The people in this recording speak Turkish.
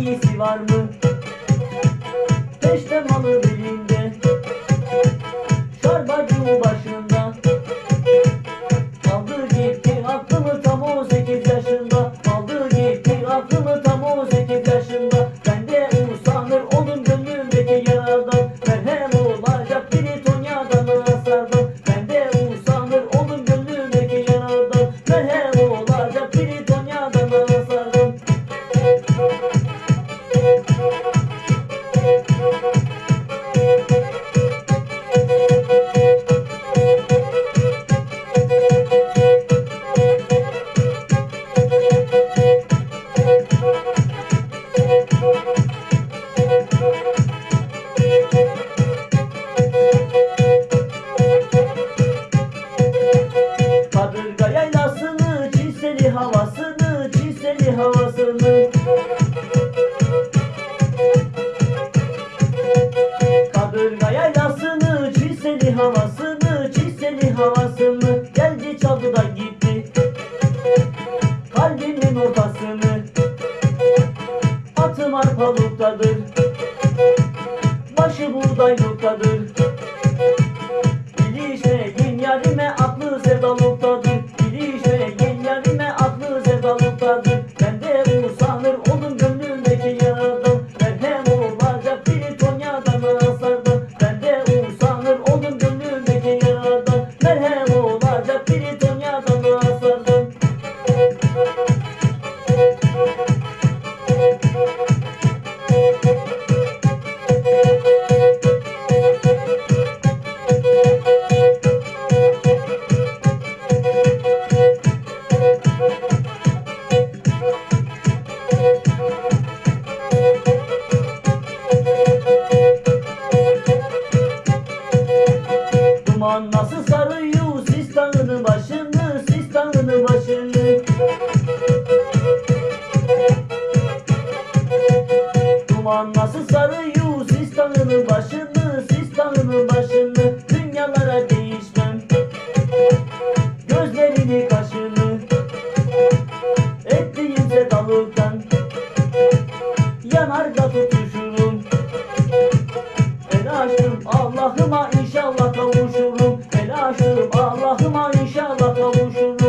İyisi var mı? Peşte malı belinde. Şarbacı başında Aldı gitti aklımı tam 18 yaşında. Aldı gitti aklımı tam 18 yaşında Kadırga yaylasını, çiseli havasını, çiseli havasını. Kadırga yaylasını, çiseli havasını, çiseli havasını. Geldi çaldı da Atım arpalıktadır Başı buğdayluktadır İlişmeyin yarime aklı sevdalıktadır İlişmeyin yarime aklı sevdalıktadır Ben de usanır onun gönlümdeki yaradan Merhem olacak biri Tonya'dan asardan Ben de usanır onun gönlümdeki yaradan Merhem olacak biri Tonya'dan asardan Aman nasıl sarıyor sistanını başını sistanını başını? Duman nasıl sarıyor sistanını başını sistanını başını? Dünyalara değişmem. Gözlerini kaşını Ettiğimse dalırken Yanar da tutuşurum. Ben aşkım Allah'ıma inşallah kavuşurum aşığım Allah'ıma inşallah kavuşurum